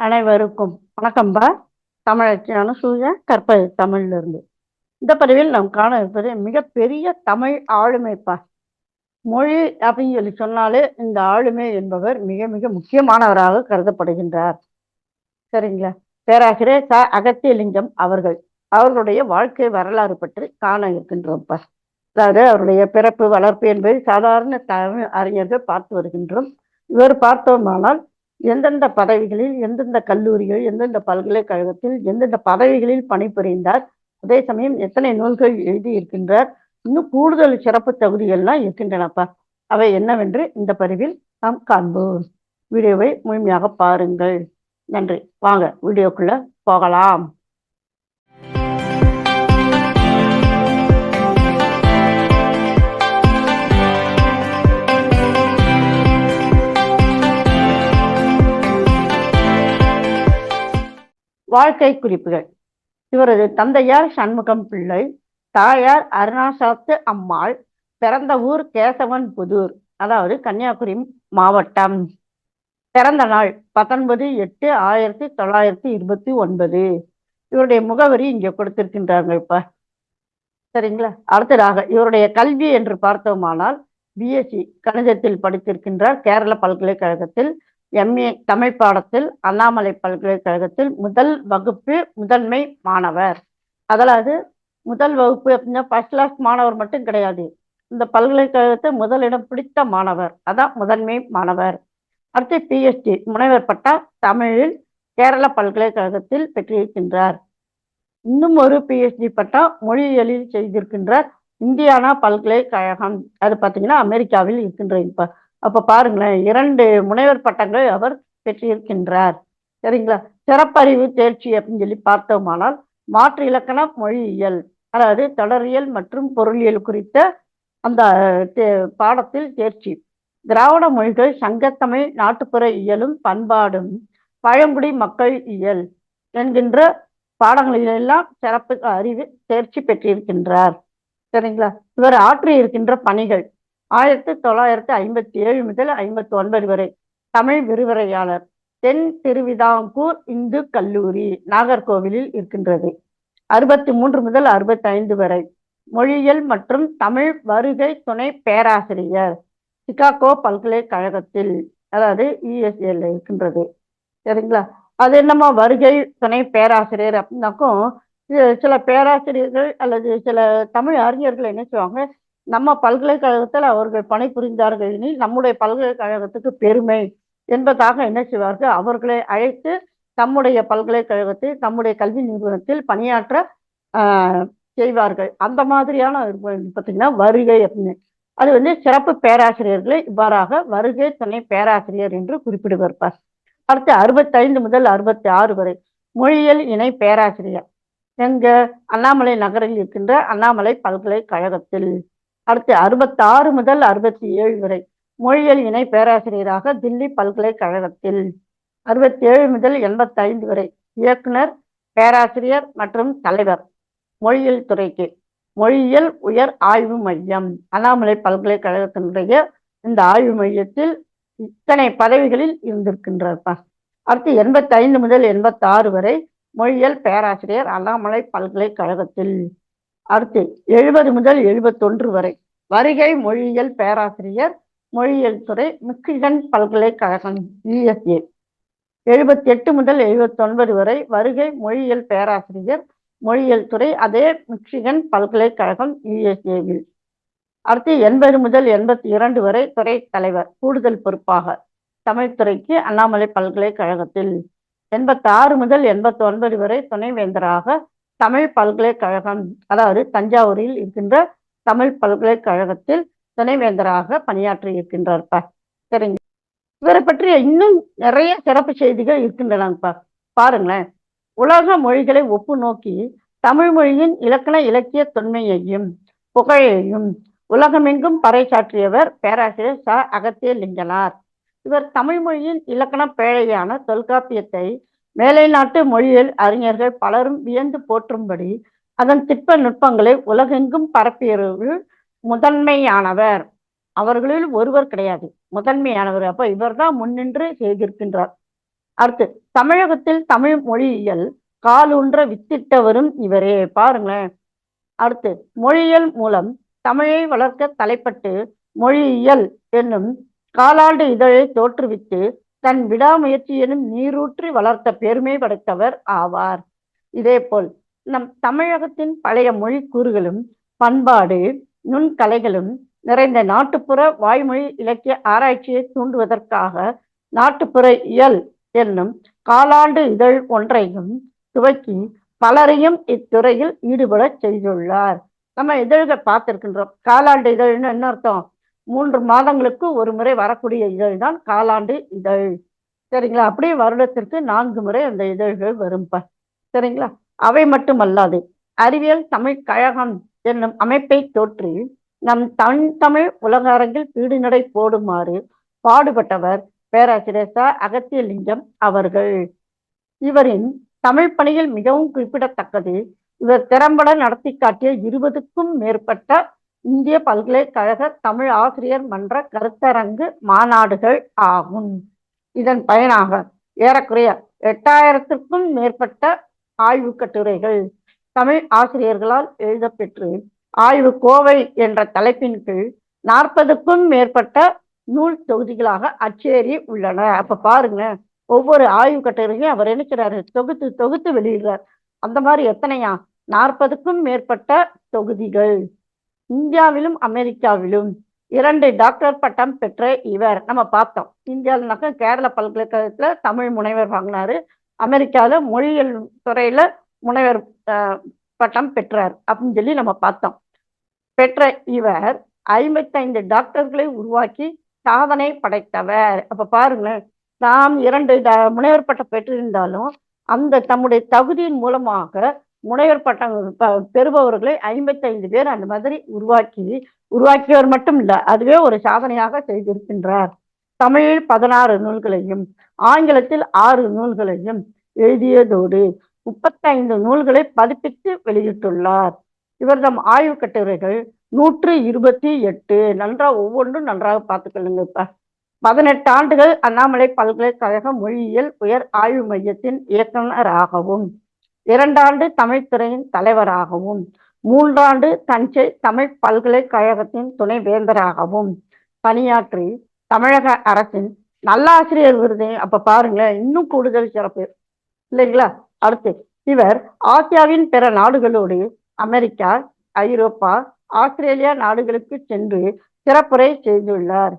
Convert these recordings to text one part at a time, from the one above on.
அனைவருக்கும் வணக்கம்பா. தமிழச்சியான சூய கற்பது தமிழிலிருந்து. இந்த பதிவில் நாம் காண இருப்பது மிகப்பெரிய தமிழ் ஆளுமைப்பா. மொழி அப்படின்னு சொல்லி சொன்னாலே இந்த ஆளுமை என்பவர் மிக மிக முக்கியமானவராக கருதப்படுகின்றார். சரிங்களா? பேராசிரியர் ச. அகத்தியலிங்கம் அவர்கள் அவர்களுடைய வாழ்க்கை வரலாறு பற்றி காண இருக்கின்றோம்ப்பா அதாவது அவருடைய பிறப்பு வளர்ப்பு என்பதை சாதாரண தமிழ் அறிஞர்கள் பார்த்து வருகின்றோம். இவர் பார்த்தோமானால் எந்தெந்த பதவிகளில் எந்தெந்த கல்லூரிகள் எந்தெந்த பல்கலைக்கழகத்தில் எந்தெந்த பதவிகளில் பணிபுரிந்தார். அதே சமயம் எத்தனை நூல்கள் எழுதி இருக்கின்றார் இன்னும் கூடுதல் சிறப்பு தகுதிகள்லாம் இருக்கின்றனப்பா. அவை என்னவென்று இந்த பதிவில் நாம் காண்போம். வீடியோவை முழுமையாக பாருங்கள். நன்றி. வாங்க வீடியோக்குள்ள போகலாம். வாழ்க்கை குறிப்புகள். இவரது தந்தையார் சண்முகம் பிள்ளை தாயார் அருணாசாத்து அம்மாள் பிறந்த ஊர் கேசவன் புதூர் அதாவது கன்னியாகுமரி மாவட்டம். பிறந்த நாள் பத்தொன்பது எட்டு ஆயிரத்தி தொள்ளாயிரத்தி இருபத்தி ஒன்பது. இவருடைய முகவரி இங்கே கொடுத்திருக்கின்றாங்க இப்ப சரிங்களா? அடுத்ததாக இவருடைய கல்வி என்று பார்த்தோமானால் பிஎஸ்சி கணிதத்தில் படித்திருக்கின்றார். கேரள பல்கலைக்கழகத்தில் எம்ஏ தமிழ் பாடத்தில் அண்ணாமலை பல்கலைக்கழகத்தில் முதல் வகுப்பு முதன்மை மாணவர். அதாவது முதல் வகுப்பு அப்படின்னா ஃபர்ஸ்ட் கிளாஸ் மாணவர் மட்டும் கிடையாது. இந்த பல்கலைக்கழகத்தை முதலிடம் பிடித்த மாணவர். அதான் முதன்மை மாணவர். அடுத்து பிஎஸ்டி முனைவர் பட்டா தமிழில் கேரள பல்கலைக்கழகத்தில் பெற்றிருக்கின்றார். இன்னும் ஒரு பிஎஸ்டி பட்டா மொழியியலில் செய்திருக்கின்றார். இந்தியானா பல்கலைக்கழகம். அது பார்த்தீங்கன்னா அமெரிக்காவில் இருக்கின்ற இப்போ அப்போ பாருங்களேன் இரண்டு முனைவர் பட்டங்களை அவர் பெற்றிருக்கின்றார். சரிங்களா? சிறப்பறிவு தேர்ச்சி அப்படின்னு சொல்லி பார்த்தோமானால் மாற்று இலக்கண மொழியியல் அதாவது தொடரியல் மற்றும் பொருளியல் குறித்த அந்த பாடத்தில் தேர்ச்சி. திராவிட மொழிகள் சங்கத்தமிழ் நாட்டுப்புற இயலும் பண்பாடும் பழங்குடி மக்கள் இயல் என்கின்ற பாடங்களிலெல்லாம் சிறப்பு அறிவு தேர்ச்சி பெற்றிருக்கின்றார். சரிங்களா? இவர் ஆற்றி இருக்கின்ற பணிகள் ஆயிரத்தி தொள்ளாயிரத்தி ஐம்பத்தி ஏழு முதல் ஐம்பத்தி ஒன்பது வரை தமிழ் விரிவுரையாளர். தென் திருவிதாங்கூர் இந்து கல்லூரி நாகர்கோவிலில் இருக்கின்றது. அறுபத்தி மூன்று முதல் அறுபத்தி ஐந்து வரை மொழியியல் மற்றும் தமிழ் வருகை துணை பேராசிரியர் சிகாகோ பல்கலைக்கழகத்தில் அதாவது யுஎஸ்ஏல இருக்கின்றது. சரிங்களா? அது என்னமோ வருகை துணை பேராசிரியர் அப்படின்னாக்கும் சில பேராசிரியர்கள் அல்லது சில தமிழ் அறிஞர்கள் என்ன செய்வாங்க நம்ம பல்கலைக்கழகத்தில் அவர்கள் பணிபுரிந்தார்கள் எனில் நம்முடைய பல்கலைக்கழகத்துக்கு பெருமை என்பதாக என்ன செய்வார்கள்? அவர்களை அழைத்து தம்முடைய பல்கலைக்கழகத்தில் தம்முடைய கல்வி நிறுவனத்தில் பணியாற்ற செய்வார்கள். அந்த மாதிரியான பார்த்தீங்கன்னா வருகை அப்படின்னு. அது வந்து சிறப்பு பேராசிரியர்களை இவ்வாறாக வருகை துணை பேராசிரியர் என்று குறிப்பிடுவார் அடுத்து அறுபத்தைந்து முதல் அறுபத்தி ஆறு வரை மொழியியல் இணை பேராசிரியர். எங்க அண்ணாமலை நகரில் இருக்கின்ற அண்ணாமலை பல்கலைக்கழகத்தில். அடுத்து அறுபத்தாறு முதல் அறுபத்தி ஏழு வரை மொழியியல் இணை பேராசிரியராக தில்லி பல்கலைக்கழகத்தில். அறுபத்தி ஏழு முதல் எண்பத்தி ஐந்து வரை இயக்குனர் பேராசிரியர் மற்றும் தலைவர் மொழியியல் துறைக்கு. மொழியியல் உயர் ஆய்வு மையம். அண்ணாமலை பல்கலைக்கழகத்தினுடைய இந்த ஆய்வு மையத்தில் இத்தனை பதவிகளில் இருந்திருக்கின்றார் அடுத்து எண்பத்தி ஐந்து முதல் எண்பத்தி ஆறு வரை மொழியியல் பேராசிரியர் அண்ணாமலை பல்கலைக்கழகத்தில். அடுத்து எழுபது முதல் எழுபத்தொன்று வரை. வருகை மொழியியல் பேராசிரியர் மொழியியல் துறை மிக்கிகன் பல்கலைக்கழகம் யுஎஸ்ஏ எழுபத்தி எட்டு முதல் எழுபத்தொன்பது வரை வருகை மொழியியல் பேராசிரியர் மொழியியல் துறை அதே மிக்சிகன் பல்கலைக்கழகம் யுஎஸ்ஏவில் அடுத்து எண்பது முதல் எண்பத்தி இரண்டு வரை துறை தலைவர் கூடுதல் பொறுப்பாக தமிழ்துறைக்கு அண்ணாமலை பல்கலைக்கழகத்தில். எண்பத்தி ஆறு முதல் எண்பத்தி ஒன்பது வரை துணைவேந்தராக தமிழ் பல்கலைக்கழகம் அதாவது தஞ்சாவூரில் இருக்கின்ற தமிழ் பல்கலைக்கழகத்தில் துணைவேந்தராக பணியாற்றி இருக்கின்றார்ப்பா. சரிங்க. இவரை பற்றிய இன்னும் நிறைய சிறப்பு செய்திகள் இருக்கின்றனப்பா பாருங்களேன். உலக மொழிகளை ஒப்பு நோக்கி தமிழ் மொழியின் இலக்கண இலக்கிய தொன்மையையும் புகழையும் உலகமெங்கும் பறைசாற்றியவர் பேராசிரியர் ச. அகத்திய லிங்கனார் இவர் தமிழ் மொழியின் இலக்கண பேழையான தொல்காப்பியத்தை மேலை நாட்டு மொழியில் அறிஞர்கள் பலரும் வியந்து போற்றும்படி அதன் திட்ப நுட்பங்களை உலகெங்கும் பரப்பியவர்கள் முதன்மையானவர். அவர்களில் ஒருவர் கிடையாது. முதன்மையானவர். அப்ப இவர் தான் முன்னின்று செய்திருக்கின்றார் அடுத்து தமிழகத்தில் தமிழ் மொழியியல் காலூன்ற வித்திட்டவரும் இவரே. பாருங்களேன். அடுத்து மொழியியல் மூலம் தமிழை வளர்க்க தலைப்பட்டு மொழியியல் என்னும் காலாண்டு இதழை தோற்றுவித்து தன் விடாமுயற்சியிலும் நீரூற்றி வளர்த்த பெருமை படைத்தவர் ஆவார். இதேபோல் நம் தமிழகத்தின் பழைய மொழி கூறுகளும் பண்பாடு நுண்கலைகளும் நிறைந்த நாட்டுப்புற வாய்மொழி இலக்கிய ஆராய்ச்சியை தூண்டுவதற்காக நாட்டுப்புற இயல் என்னும் காலாண்டு இதழ் ஒன்றையும் துவக்கி பலரையும் இத்துறையில் ஈடுபட செய்துள்ளார். நம்ம இதழ்கள் பார்த்திருக்கின்றோம். காலாண்டு இதழ்னு என்ன அர்த்தம்? மூன்று மாதங்களுக்கு ஒரு முறை வரக்கூடிய இதழ் தான் காலாண்டு இதழ். சரிங்களா? அப்படியே வருடத்திற்கு நான்கு முறை அந்த இதழ்கள் வரும்ப. சரிங்களா? அவை மட்டுமல்லாது அறிவியல் தமிழ் கழகம் என்னும் அமைப்பை தோற்றி நம் தன் தமிழ் உலக அரங்கில் பீடுநடை போடுமாறு பாடுபட்டவர் பேராசிரியர் ச. அகத்தியலிங்கம் அவர்கள். இவரின் தமிழ் பணியில் மிகவும் குறிப்பிடத்தக்கது. இவர் திறம்பட நடத்தி காட்டிய இருபதுக்கும் மேற்பட்ட இந்திய பல்கலைக்கழக தமிழ் ஆசிரியர் மன்ற கருத்தரங்கு மாநாடுகள் ஆகும். இதன் பயனாக ஏறக்குறைய எட்டாயிரத்திற்கும் மேற்பட்ட ஆய்வு கட்டுரைகள் தமிழ் ஆசிரியர்களால் எழுதப்பெற்று ஆய்வு கோவை என்ற தலைப்பின் கீழ் நாற்பதுக்கும் மேற்பட்ட நூல் தொகுதிகளாக அச்சேறி உள்ளன. அப்ப பாருங்க ஒவ்வொரு ஆய்வு கட்டுரையும் அவர் நினைக்கிறாரு தொகுத்து தொகுத்து வெளியிடுறார். அந்த மாதிரி எத்தனையா? நாற்பதுக்கும் மேற்பட்ட தொகுதிகள். இந்தியாவிலும் அமெரிக்காவிலும் இரண்டு டாக்டர் பட்டம் பெற்ற இவர். நம்ம பார்த்தோம். இந்தியாவில்னாக்க கேரள பல்கலைக்கழகத்துல தமிழ் முனைவர் வாங்கினாரு. அமெரிக்காவில மொழியியல் துறையில முனைவர் பட்டம் பெற்றார் அப்படின்னு சொல்லி நம்ம பார்த்தோம். பெற்ற இவர் ஐம்பத்தைந்து டாக்டர்களை உருவாக்கி சாதனை படைத்தவர். அப்ப பாருங்களேன் தாம் இரண்டு முனைவர் பட்டம் பெற்றிருந்தாலும் அந்த தம்முடைய தகுதியின் மூலமாக முனைவர் பட்டம் பெறுபவர்களை ஐம்பத்தைந்து பேர் அந்த மாதிரி உருவாக்கி உருவாக்கியவர் மட்டும் இல்லை அதுவே ஒரு சாதனையாக செய்திருக்கின்றார். தமிழில் பதினாறு நூல்களையும் ஆங்கிலத்தில் ஆறு நூல்களையும் எழுதியதோடு முப்பத்தைந்து நூல்களை பதிப்பித்து வெளியிட்டுள்ளார். இவர் தம் ஆய்வு கட்டுரைகள் நூற்று இருபத்தி எட்டு நன்றா ஒவ்வொன்றும் நன்றாக பார்த்துக்கொள்ளுங்க இப்ப பதினெட்டு ஆண்டுகள் அண்ணாமலை பல்கலைக்கழக மொழியியல் உயர் ஆய்வு மையத்தின் இயக்குநராகவும் இரண்டாண்டு தமிழ்துறையின் தலைவராகவும் மூன்றாண்டு தஞ்சை தமிழ் பல்கலைக்கழகத்தின் துணைவேந்தராகவும் பணியாற்றி தமிழக அரசின் நல்லாசிரியர் விருது அப்ப பாருங்களேன் இன்னும் கூடுதல் சிறப்பு. இல்லைங்களா? அடுத்து இவர் ஆசியாவின் பிற நாடுகளோடு அமெரிக்கா ஐரோப்பா ஆஸ்திரேலியா நாடுகளுக்கு சென்று சிறப்புரை செய்துள்ளார்.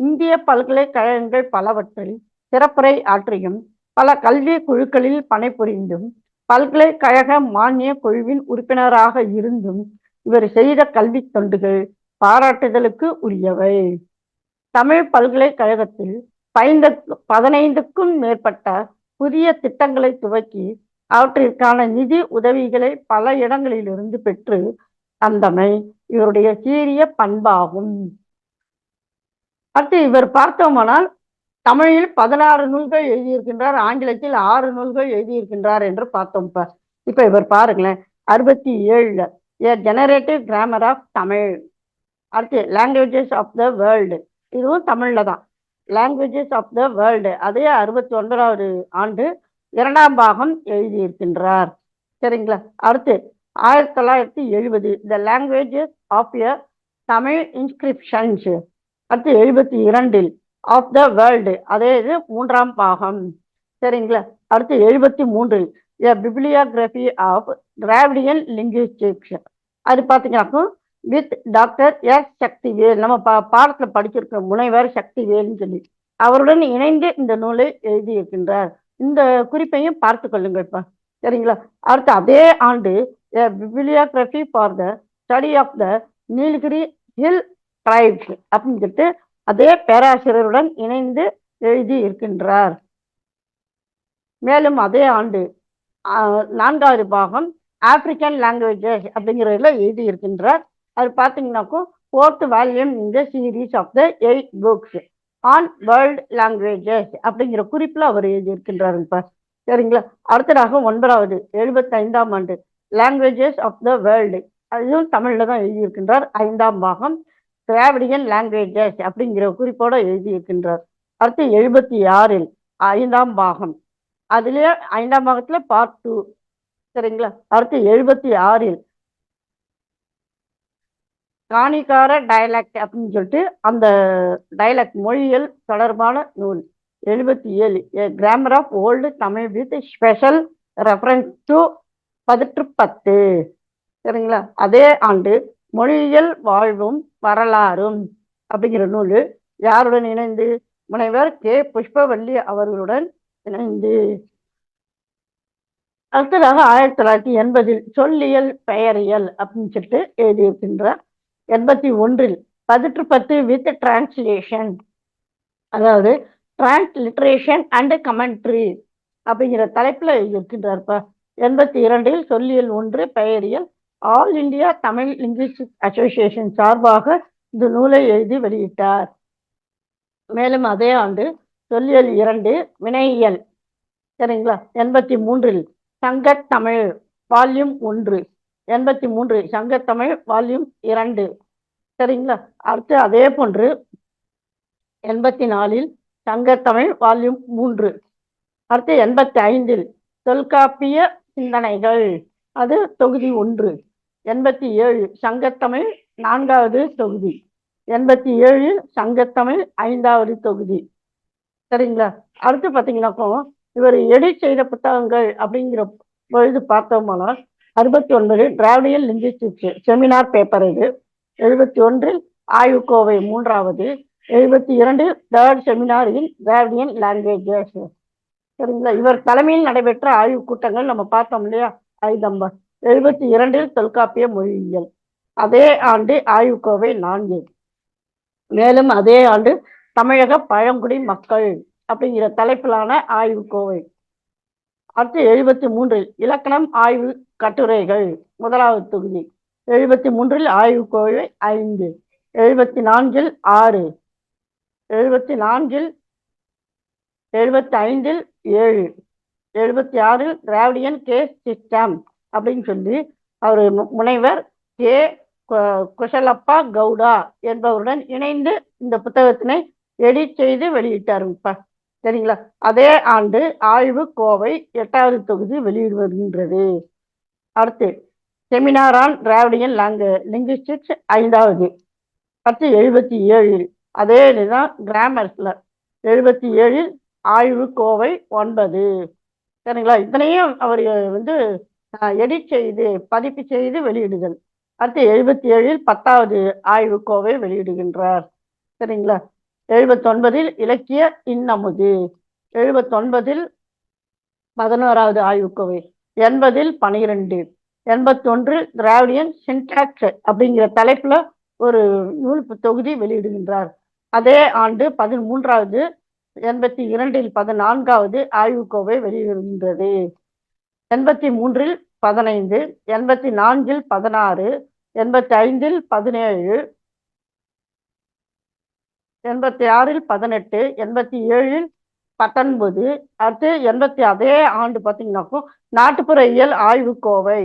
இந்திய பல்கலைக்கழகங்கள் பலவற்றில் சிறப்புரை ஆற்றியும் பல கல்வி குழுக்களில் பணிபுரிந்தும் பல்கலைக்கழக மானிய குழுவின் உறுப்பினராக இருந்தும் இவர் செய்த கல்வி தொண்டுகள் பாராட்டுதலுக்கு உரியவை. தமிழ் பல்கலைக்கழகத்தில் பைந்த பதினைந்துக்கும் மேற்பட்ட புதிய திட்டங்களை துவக்கி அவற்றிற்கான நிதி உதவிகளை பல இடங்களிலிருந்து பெற்று தந்தமை இவருடைய சீரிய பண்பாகும். அடுத்து இவர் பார்த்தோமானால் தமிழில் பதினாறு நூல்கள் எழுதியிருக்கின்றார் ஆங்கிலத்தில் ஆறு நூல்கள் எழுதியிருக்கின்றார் என்று பார்த்தோம் இப்ப. இப்ப இவர் பாருங்களேன் அறுபத்தி ஏழுல a generative grammar of Tamil அடுத்து லாங்குவேஜஸ் ஆஃப் த வேர்ல்டு இதுவும் தமிழில் தான். லாங்குவேஜஸ் ஆஃப் த வேர்ல்டு அதே அறுபத்தி ஒன்பதாவது ஆண்டு இரண்டாம் பாகம் எழுதியிருக்கின்றார். சரிங்களா? அடுத்து ஆயிரத்தி தொள்ளாயிரத்தி எழுபது the languages of a Tamil inscriptions அடுத்து எழுபத்தி இரண்டில் ஆஃப் த வேர்ல்டு அதே இது மூன்றாம் பாகம். சரிங்களா? அடுத்து எழுபத்தி மூன்று. A bibliography of Dravidian linguistics அது பார்த்தீங்கன்னாக்கா வித் டாக்டர் எஸ் சக்திவேல். நம்ம பா பாடத்தில் படிச்சிருக்க முனைவர் சக்திவேல்னு சொல்லி அவருடன் இணைந்து இந்த நூலை எழுதியிருக்கின்றார். இந்த குறிப்பையும் பார்த்து கொள்ளுங்கள்ப்பா சரிங்களா? அடுத்து அதே ஆண்டு bibliography for the study of the Nilgiri hill tribes அப்படின்னு சொல்லிட்டு அதே பேராசிரியருடன் இணைந்து எழுதி இருக்கின்றார். மேலும் அதே ஆண்டு நான்காவது பாகம் ஆப்பிரிக்கன் லாங்குவேஜஸ் அப்படிங்கிறதுல எழுதி இருக்கின்றார். அது பார்த்தீங்கன்னாக்கோ ஃபோர்த் வால்யூம் இந்த series of the eight books on world languages அப்படிங்கிற குறிப்பில் அவர் எழுதியிருக்கின்றார். இப்போ சரிங்களா? அடுத்ததாக ஒன்பதாவது எழுபத்தைந்தாம் ஆண்டு லாங்குவேஜஸ் ஆஃப் த வேர்ல்டு அதுவும் தமிழில் தான் எழுதியிருக்கின்றார். ஐந்தாம் பாகம் திராவிடியன் லாங்குவேஜஸ் அப்படிங்கிற குறிப்போடு எழுதியிருக்கின்றார். அடுத்து எழுபத்தி ஆறில் ஐந்தாம் பாகம். அதுலேயே ஐந்தாம் பாகத்தில் பார்ட் டூ சரிங்களா? அடுத்து எழுபத்தி ஆறில் காணிக்கார டைலாக்ட் அப்படின்னு சொல்லிட்டு அந்த டைலாக்ட் மொழியியல் தொடர்பான நூல். எழுபத்தி ஏழு grammar of old Tamil with special reference to Patirruppattu சரிங்களா? அதே ஆண்டு மொழியியல் வாழ்வும் வரலாறும் அப்படிங்கிற நூல் யாருடன் இணைந்து? முனைவர் கே. புஷ்பவல்லி அவர்களுடன் இணைந்து. அடுத்ததாக ஆயிரத்தி தொள்ளாயிரத்தி எண்பதில் சொல்லியல் பெயரியல் அப்படின்னு சொல்லிட்டு எழுதியிருக்கின்றார் எண்பத்தி ஒன்றில் பதிற்று பத்து வித் டிரான்ஸ்லேஷன் அதாவது டிரான்ஸ்லிட்ரேஷன் அண்ட் கமெண்ட்ரி அப்படிங்கிற தலைப்புல இருக்கின்றார்ப்பா எண்பத்தி இரண்டில் சொல்லியல் ஒன்று பெயரியல் all India Tamil linguistic association சார்பாக இந்த நூலை எழுதி வெளியிட்டார். மேலும் அதே ஆண்டு சொல்லியல் இரண்டு வினையியல் சரிங்களா? எண்பத்தி மூன்றில் சங்கத்தமிழ் வால்யூம் ஒன்று. எண்பத்தி மூன்று சங்கத்தமிழ் வால்யூம் இரண்டு சரிங்களா? அடுத்து அதே போன்று எண்பத்தி நாலில் சங்கத்தமிழ் வால்யூம் மூன்று. அடுத்து எண்பத்தி ஐந்தில் தொல்காப்பிய சிந்தனைகள். அது தொகுதி ஒன்று. எண்பத்தி ஏழு சங்கத்தமிழ் நான்காவது தொகுதி. எண்பத்தி ஏழு சங்கத்தமிழ் ஐந்தாவது தொகுதி. சரிங்களா? அடுத்து பார்த்தீங்கன்னாக்கோ இவர் எடிட் செய்த புத்தகங்கள் அப்படிங்கிற பொழுது பார்த்தோம்னா அறுபத்தி ஒன்பது டிராவிடியல் லிங்குவிஸ்டிக்ஸ் செமினார் பேப்பர் இது. எழுபத்தி ஒன்றில் ஆய்வுக்கோவை மூன்றாவது. எழுபத்தி இரண்டு third seminar in Dravidian languages சரிங்களா? இவர் தலைமையில் நடைபெற்ற ஆய்வு கூட்டங்கள் நம்ம பார்த்தோம் இல்லையா? ஐதம்பர். எழுபத்தி இரண்டில் தொல்காப்பிய மொழியியல். அதே ஆண்டு ஆய்வுக்கோவை நான்கு மேலும் அதே ஆண்டு தமிழக பழங்குடி மக்கள் அப்படிங்கிற தலைப்பிலான ஆய்வுக்கோவை. அடுத்து எழுபத்தி மூன்றில் இலக்கணம் ஆய்வு கட்டுரைகள் முதலாவது தொகுதி. எழுபத்தி மூன்றில் ஆய்வுக்கோவை ஐந்து எழுபத்தி நான்கில் ஆறு எழுபத்தி நான்கில் எழுபத்தி ஐந்தில் ஏழு எழுபத்தி ஆறில் திராவிடியன் கேஸ் சிஸ்டம் அப்படின்னு சொல்லி அவர் முனைவர் கே. குஷலப்பா கவுடா என்பவருடன் இணைந்து இந்த புத்தகத்தினை எடிட் செய்து வெளியிட்டாருப்பா சரிங்களா? அதே ஆண்டு ஆய்வு கோவை எட்டாவது தொகுதி வெளியிடுகின்றது அடுத்து seminar on Dravidian lang linguistics ஐந்தாவது. அடுத்து எழுபத்தி ஏழில் அதே இதுதான் கிராமர்ஸ்ல. எழுபத்தி ஏழில் ஆய்வு கோவை ஒன்பது. சரிங்களா? இத்தனையும் அவர் வந்து எடிட் செய்து பதிப்பு செய்து வெளியிடுதல் அடுத்து எழுபத்தி ஏழில் பத்தாவது ஆய்வுக்கோவை வெளியிடுகின்றார். சரிங்களா? எழுபத்தொன்பதில் இலக்கிய இன்னமுது. எழுபத்தொன்பதில் பதினோராவது ஆய்வுக்கோவை எண்பதில் பனிரெண்டு. எண்பத்தொன்றில் திராவிடியன் சின்டாக்ஸ் அப்படிங்கிற தலைப்புல ஒரு நூல் தொகுதி வெளியிடுகின்றார். அதே ஆண்டு பதிமூன்றாவது எண்பத்தி இரண்டில் பதினான்காவது ஆய்வுக்கோவை வெளியிடுகின்றது. எண்பத்தி மூன்றில் பதினைந்து எண்பத்தி நான்கில் பதினாறு எண்பத்தி ஐந்தில் பதினேழு எண்பத்தி ஆறில் பதினெட்டு எண்பத்தி ஏழில் பத்தொன்பது அடுத்து எண்பத்தி அதே ஆண்டு பார்த்தீங்கன்னாக்கும் நாட்டுப்புற இயல் ஆய்வுக்கோவை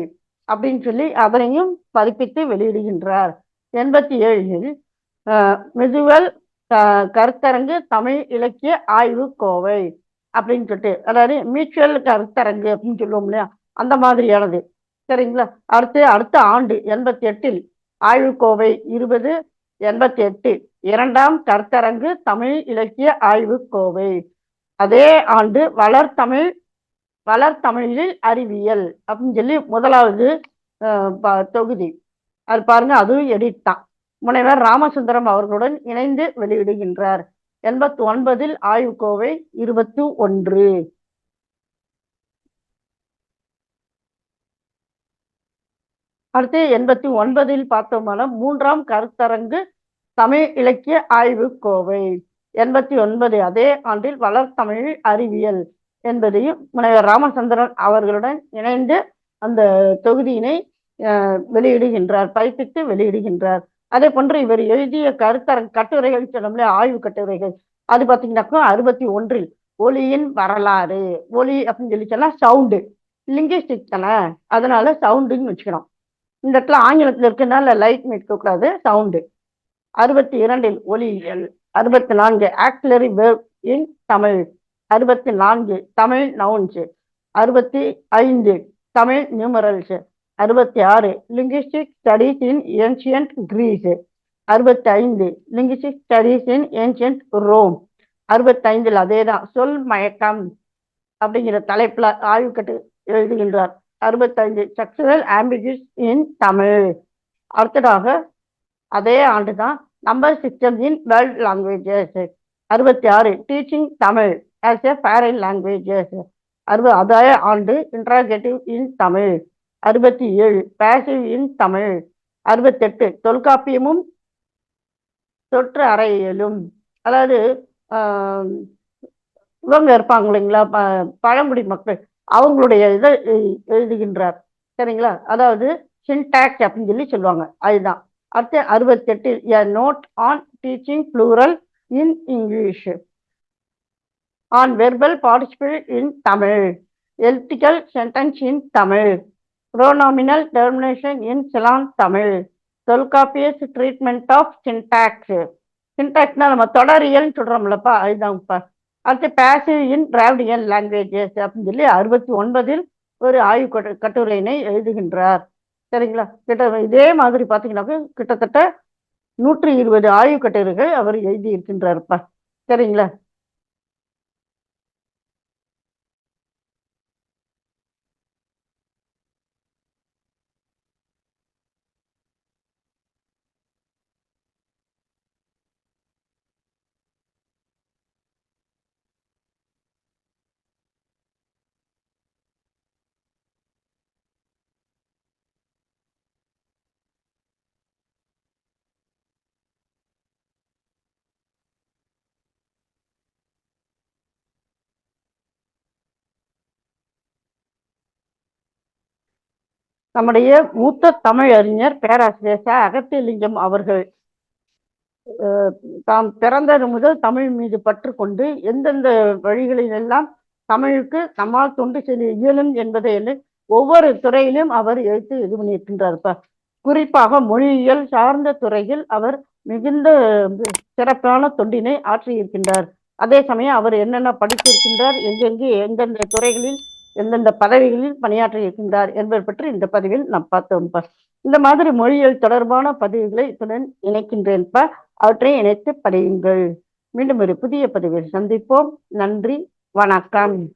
அப்படின்னு சொல்லி அதனையும் பதிப்பித்து வெளியிடுகின்றார். எண்பத்தி ஏழில் மிதுவல் கருத்தரங்கு தமிழ் இலக்கிய ஆய்வு கோவை அப்படின்னு சொல்லிட்டு அதாவது மியூச்சுவல் கருத்தரங்கு அப்படின்னு சொல்லுவோம் இல்லையா? அந்த மாதிரியானது. சரிங்களா? அடுத்து அடுத்த ஆண்டு எண்பத்தி எட்டில் ஆய்வுக்கோவை இருபது எண்பத்தி எட்டு இரண்டாம் கருத்தரங்கு தமிழ் இலக்கிய ஆய்வு கோவை அதே ஆண்டு வளர்த்தமிழ் வளர்த்தமிழில் அறிவியல் அப்படின்னு சொல்லி முதலாவது தொகுதி. அது பாருங்க அதுவும் எடிட் தான். முனைவர் ராமசுந்தரம் அவர்களுடன் இணைந்து வெளியிடுகின்றார். எண்பத்தி ஒன்பதில் ஆய்வுக்கோவை இருபத்தி ஒன்று. அடுத்து எண்பத்தி ஒன்பதில் பார்த்தோம்னா மூன்றாம் கருத்தரங்கு தமிழ் இலக்கிய ஆய்வு கோவை எண்பத்தி ஒன்பது அதே ஆண்டில் வளர்த்தமிழ் அறிவியல் என்பதையும் முனைவர் ராமச்சந்திரன் அவர்களுடன் இணைந்து அந்த தொகுதியினை வெளியிடுகின்றார் பதிப்பித்து வெளியிடுகின்றார். அதே போன்று இவர் எழுதிய கருத்தரங் கட்டுரைகள் சொன்னோம்ல ஆய்வு கட்டுரைகள். அது பார்த்தீங்கன்னாக்கா அறுபத்தி ஒன்றில் ஒலியின் வரலாறு ஒலி அப்படின்னு சொல்லி சொன்னா சவுண்டு லிங்கிஸ்டிக் தானே? அதனால சவுண்டுன்னு வச்சுக்கணும். இந்த இடத்துல ஆங்கிலத்தில் இருக்கிறதுனால லைட் இருக்கக்கூடாது சவுண்டு அறுபத்தி இரண்டில் ஒலியியல் அறுபத்தி நான்கு ஆக்சிலரி வேர்ப் இன் தமிழ் அறுபத்தி நான்கு தமிழ் நவுன்ஸ் அறுபத்தி ஐந்து தமிழ் நியூமரல்ஸ் அறுபத்தி ஆறு. Linguistic studies in ancient Greece அறுபத்தி ஐந்து. Linguistic studies in ancient Rome அறுபத்தைந்தில் அதே தான் சொல் மயக்கம் அப்படிங்கிற தலைப்பில் ஆய்வுக்கட்டு எழுதுகின்றார். அறுபத்தைந்து செக்ஷுவல் ஆம்பிகியூஸ் இன் தமிழ் அடுத்ததாக அதே ஆண்டு தான் number system in world languages அறுபத்தி ஆறு. Teaching Tamil as a foreign languages அறுபது அதே ஆண்டு இன்ட்ராகேட்டிவ் இன் தமிழ் அறுபத்தி ஏழு பேசிவ் இன் தமிழ். அறுபத்தெட்டு தொல்காப்பியமும் தொற்று அறையியலும் அதாவது இவங்க இருப்பாங்க இல்லைங்களா? ப- பழங்குடி மக்கள். அவங்களுடைய இதை எழுதுகின்றார். சரிங்களா? அதாவது சின்டாக்ஸ் அப்படின்னு சொல்லி சொல்லுவாங்க. அதுதான். அடுத்து அறுபத்தெட்டு a note on teaching plural in English on verbal participle in Tamil elliptical sentence in Tamil pronominal termination in Ceylon Tamil Tolkappiyar's treatment of syntax சின்டாக்ஸ்னா நம்ம தொடரியல்னு சொல்கிறோம்லப்பா அதுதான்ப்பா. அடுத்து பேசிவ் இன் டிராவிடியன் லாங்குவேஜஸ் அப்படின்னு சொல்லி அறுபத்தி ஒன்பதில் ஒரு ஆய்வு கட்டு- கட்டுரையினை எழுதுகின்றார். சரிங்களா? கிட்ட இதே மாதிரி பார்த்தீங்கன்னாக்க கிட்டத்தட்ட நூற்றி இருபது ஆய்வு கட்டுரைகள் அவர் எழுதியிருக்கின்றார்ப்பா. சரிங்களா? நம்முடைய மூத்த தமிழ் அறிஞர் பேராசிரியர் ச அகத்தியலிங்கம் அவர்கள் தாம் பிறந்தது முதல் தமிழ் மீது பற்று கொண்டு எந்தெந்த வழிகளிலெல்லாம் தமிழுக்கு நம்மால் தொண்டு செய்ய இயலும் என்பதை ஒவ்வொரு துறையிலும் அவர் எழுத்து இது பண்ணியிருக்கின்றார்ப்பா. குறிப்பாக மொழியியல் சார்ந்த துறையில் அவர் மிகுந்த சிறப்பான தொண்டினை ஆற்றியிருக்கின்றார். அதே சமயம் அவர் என்னென்ன படித்திருக்கின்றார் எங்கெங்கே எந்தெந்த துறைகளில் எந்தெந்த பதவிகளில் பணியாற்றி இருக்கின்றார் என்பது பற்றி இந்த பதிவில் நாம் பார்த்தோம். இந்த மாதிரி மொழியியல் தொடர்பான பதிவுகளை இத்துடன் இணைக்கின்றேன்ப்பா அவற்றை இணைத்து படியுங்கள். மீண்டும் ஒரு புதிய பதிவில் சந்திப்போம். நன்றி. வணக்கம்.